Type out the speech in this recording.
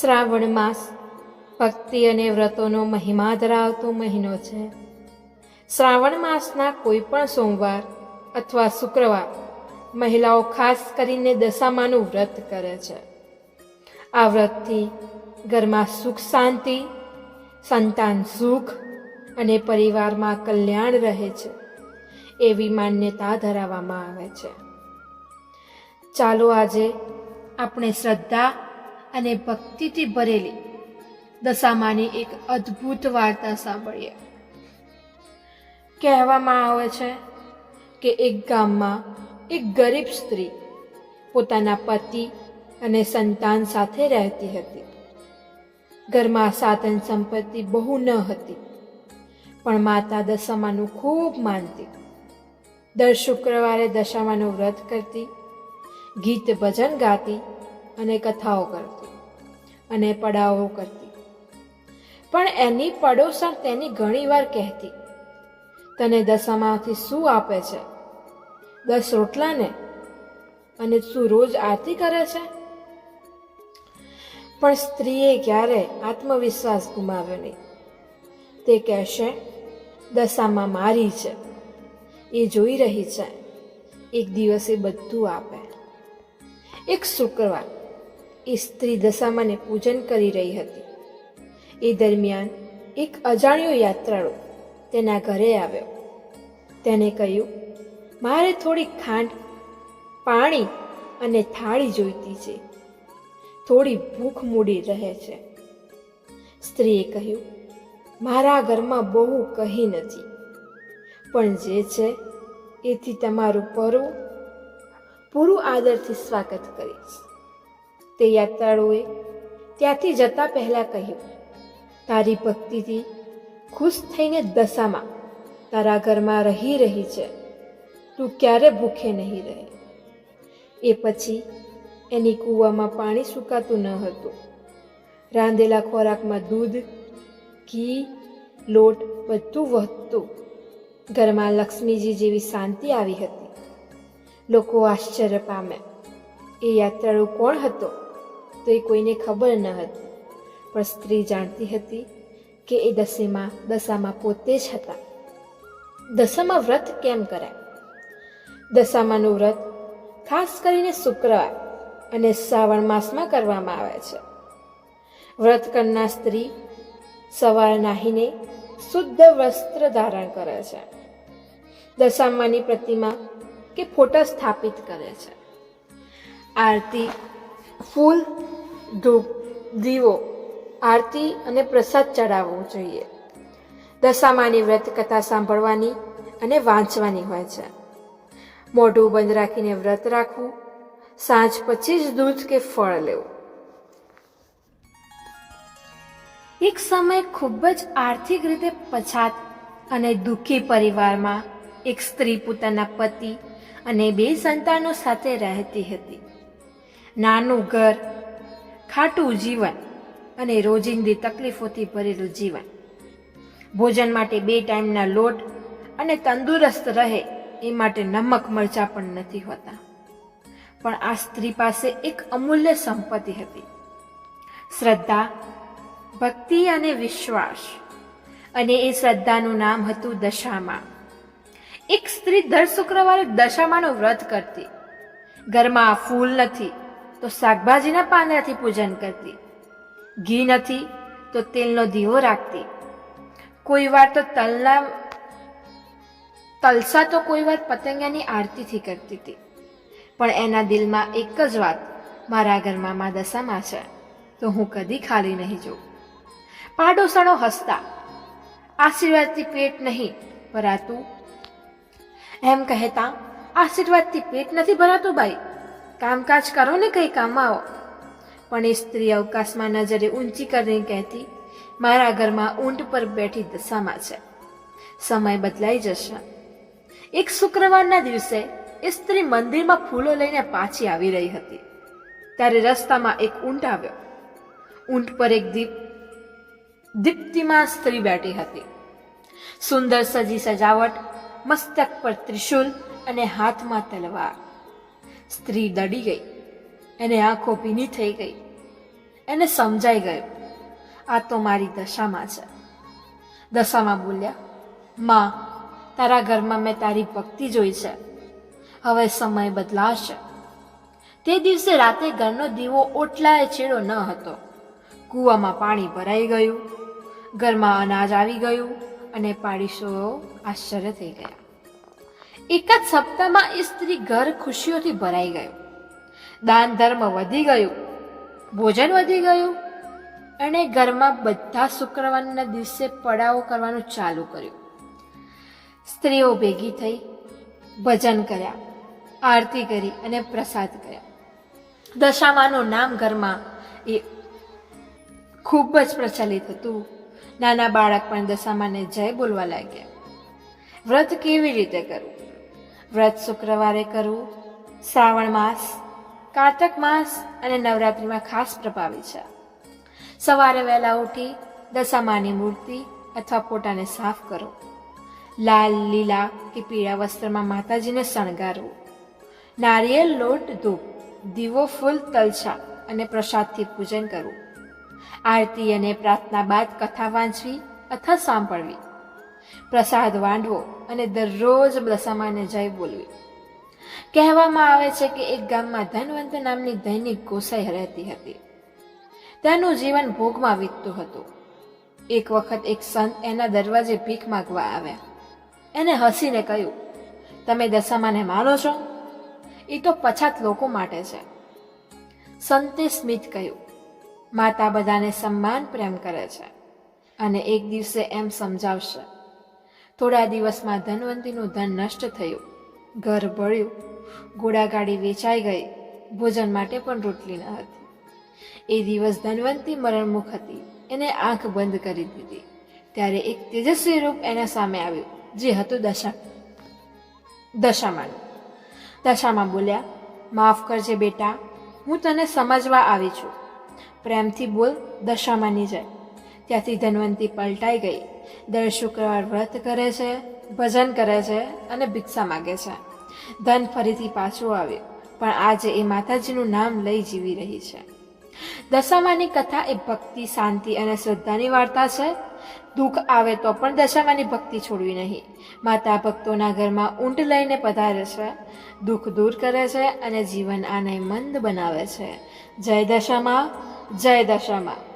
શ્રાવણ માસ ભક્તિ અને વ્રતોનો મહિમા ધરાવતો મહિનો છે. શ્રાવણ માસના કોઈ પણ સોમવાર અથવા શુક્રવાર મહિલાઓ ખાસ કરીને દશામાનું વ્રત કરે છે. આ વ્રતથી ઘરમાં સુખ શાંતિ, સંતાન સુખ અને પરિવારમાં કલ્યાણ રહે છે. એવી માન્યતા ધરાવવામાં આવે છે. ચાલો આજે આપણે શ્રદ્ધા અને ભક્તિથી ભરેલી. દશામાની એક અદ્ભુત વાર્તા સાંભળીએ. કહેવામાં આવે છે કે એક ગામમાં એક ગરીબ સ્ત્રી પોતાના પતિ અને સંતાન સાથે રહેતી હતી. ઘરમાં સાધન સંપત્તિ બહુ ન હતી, પણ માતા દશામાનું ખૂબ માનતી. દર શુક્રવારે દશામાનું વ્રત કરતી, ગીત ભજન ગાતી અને કથાઓ કરતી. અને પડાવો કરતી. પણ એની પડોસર તેની ઘણીવાર કહેતી, તને દશામાંથી શું આપે છે? દસ રોટલાને? અને શું રોજ આરતી કરે છે? પણ સ્ત્રીએ ક્યારે આત્મવિશ્વાસ ગુમાવ્યો નહીં. તે કહેશે, દશામાં મારી છે. એ જોઈ રહી છે. એક દિવસે બધું આપે. એક શુક્રવાર એ સ્ત્રી દશામાને પૂજન કરી રહી હતી. એ દરમિયાન એક અજાણ્યો યાત્રાળુ તેના ઘરે આવ્યો. તેને કહ્યું, મારે થોડી ખાંડ, પાણી અને થાળી જોઈતી છે. થોડી ભૂખ મૂડી રહે છે. સ્ત્રીએ કહ્યું, મારા ઘરમાં બહુ કહી નથી. પણ જે છે એથી તમારું પરું પૂરું આદરથી સ્વાગત કરીશ. તે યાત્રાળુએ ત્યાંથી જતા પહેલા કહ્યું, તારી ભક્તિથી ખુશ થઈને દશામાં તારા ઘરમાં રહી રહી છે. તું ક્યારે ભૂખે નહીં રહે. એ પછી એની કૂવામાં પાણી સુકાતું ન હતું. રાંધેલા ખોરાકમાં દૂધ, ઘી, લોટ બધું વધતું ઘરમાં લક્ષ્મીજી જેવી શાંતિ આવી હતી. લોકો આશ્ચર્ય પામે એ યાત્રાળુ કોણ હતો? તો એ કોઈને ખબર ન હતી. પણ સ્ત્રી જાણતી હતી કે એ દશેમાં, દશામાં પોતે જ હતા. દશામાં વ્રત કેમ કરાય? દશામાનું વ્રત ખાસ કરીને શુક્રવાર અને શ્રાવણ માસમાં કરવામાં આવે છે. વ્રત કરનાર સ્ત્રી સવાર નાહીને શુદ્ધ વસ્ત્ર ધારણ કરે છે. દશામાની પ્રતિમા કે ફોટા સ્થાપિત કરે છે. આરતી, ફૂલ ધૂપ, દીવો, આરતી અને પ્રસાદ ચડાવવો જોઈએ. દશામાની વ્રત કથા સાંભળવાની અને વાંચવાની હોય છે. મોઢું બંધ રાખીને વ્રત રાખવું, સાંજ પછી જ દૂધ કે ફળ લેવું. એક સમય ખૂબ જ આર્થિક રીતે પછાત અને દુઃખી પરિવારમાં એક સ્ત્રી પોતાના પતિ અને બે સંતાનો સાથે રહેતી હતી. નાનું ઘર ખાટું જીવન અને રોજિંદી તકલીફોથી ભરેલું જીવન. ભોજન માટે બે ટાઈમના લોટ અને તંદુરસ્ત રહે એ માટે નમક મરચા પણ નથી હોતા. પણ આ સ્ત્રી પાસે એક અમૂલ્ય સંપત્તિ હતી. શ્રદ્ધા, ભક્તિ અને વિશ્વાસ. અને એ શ્રદ્ધાનું નામ હતું દશામાં. એક સ્ત્રી દર શુક્રવારે દશામાનું વ્રત કરતી. ઘરમાં ફૂલ નથી તો શાકભાજીના પાંદડાથી પૂજન કરતી. ઘી નથી તો તેલનો દીવો રાખતી. કોઈ વાર તો તલના, તલસા તો કોઈ વાર પતંગિયાની આરતીથી કરતી હતી પણ એના દિલમાં એક જ વાત, મારા ઘરમાં મા દશામાં છે, તો હું કદી ખાલી નહીં જોઉં. પાડોસણો હસતા, આશીર્વાદથી પેટ નહીં ભરાતું. એમ કહેતા, આશીર્વાદથી પેટ નથી ભરાતું ભાઈ કામકાજ કરો ને કંઈ આવો. પણ એ સ્ત્રી અવકાશમાં નજરે ઊંચી કરીને કહેતી, મારા ઘરમાં ઊંટ પર બેઠી દશામાં છે. સમય બદલાઈ જશે. એક શુક્રવારના દિવસે એ સ્ત્રી મંદિરમાં ફૂલો લઈને પાછી આવી રહી હતી. ત્યારે રસ્તામાં એક ઊંટ આવ્યો. ઊંટ પર એક દીપ, દીપ્તિમાં સ્ત્રી બેઠી હતી. સુંદર સજી સજાવટ, મસ્તક પર ત્રિશુલ અને હાથમાં તલવાર. સ્ત્રી દડી ગઈ. એને આંખો ભીની થઈ ગઈ. એને સમજાઈ ગયું, આ તો મારી દશામાં છે. દશામાં બોલ્યા, માં, તારા ઘરમાં મેં તારી ભક્તિ જોઈ છે. હવે સમય બદલાશે. તે દિવસે રાતે ઘરનો દીવો ઓટલાએ છેડો ન હતો. કૂવામાં પાણી ભરાઈ ગયું, ઘરમાં અનાજ આવી ગયું અને પાડીશો આશ્ચર્ય થઈ ગયા. એક જ સપ્તાહમાં એ સ્ત્રી ઘર ખુશીઓથી ભરાઈ ગયું. દાન ધર્મ વધી ગયું, ભોજન વધી ગયું, અને ઘરમાં બધા શુક્રવારના દિવસે પડાવો કરવાનું ચાલુ કર્યું. સ્ત્રીઓ ભેગી થઈ, ભજન કર્યા, આરતી કરી અને પ્રસાદ કર્યા. દશામાનું નામ ઘરમાં એ ખૂબ જ પ્રચલિત હતું. નાના બાળક પણ દશામાને જય બોલવા લાગ્યા. વ્રત કેવી રીતે કરવું? વ્રત શુક્રવારે કરવું, શ્રાવણ માસ, કાર્તક માસ અને નવરાત્રિમાં ખાસ પ્રભાવી છે. સવારે વહેલા ઉઠી દશામાની મૂર્તિ અથવા પોતાને સાફ કરો. લાલ, લીલા કે પીળા વસ્ત્રમાં માતાજીને શણગારવું. નારિયેળ, લોટ, ધૂપ, દીવો, ફૂલ તલછા અને પ્રસાદથી પૂજન કરવું. આરતી અને પ્રાર્થના બાદ કથા વાંચવી અથવા સાંભળવી. પ્રસાદ વાંડવો અને દરરોજ દશામાને જય બોલવી. કહેવામાં આવે છે કે એક ગામમાં ધનવંત નામની દૈનિક ગોસાઈ રહેતી હતી. તેનું જીવન ભોગમાં વીતતું હતું. એક વખત એક સંત એના દરવાજે ભીખ માગવા આવ્યા. એને હસીને કહ્યું, તમે દશામાને માનો છો? એ તો પછાત લોકો માટે છે. સંતે સ્મિત કહ્યું, માતા બધાને સન્માન પ્રેમ કરે છે અને એક દિવસે એમ સમજાવશે થોડા દિવસમાં ધનવંતીનું ધન નષ્ટ થયું. ઘર બળ્યું. ઘોડાગાડી વેચાઈ ગઈ. ભોજન માટે પણ રોટલી ન હતી. એ દિવસ ધનવંતી મરણમુખ હતી. એને આંખ બંધ કરી દીધી. ત્યારે એક તેજસ્વી રૂપ એના સામે આવ્યું, જે હતું દશા. દશામાનું. દશામાં બોલ્યા, માફ કરજે બેટા, હું તને સમજવા આવી છું. પ્રેમથી બોલ દશામાની જાય ત્યાંથી ધનવંતી પલટાઈ ગઈ. દર શુક્રવાર વ્રત કરે છે, ભજન કરે છે અને ભિક્ષા માગે છે. ધન ફરીથી પાછું આવ્યું પણ આજે એ માતાજીનું નામ લઈ જીવી રહી છે. દશામાની કથા એ ભક્તિ, શાંતિ અને શ્રદ્ધાની વાર્તા છે. દુઃખ આવે તો પણ દશામાની ભક્તિ છોડવી નહીં. માતા ભક્તોના ઘરમાં ઊંટ લઈને પધારે છે, દુઃખ દૂર કરે છે અને જીવન આને મંદ બનાવે છે. જય દશામાં જય દશામાં.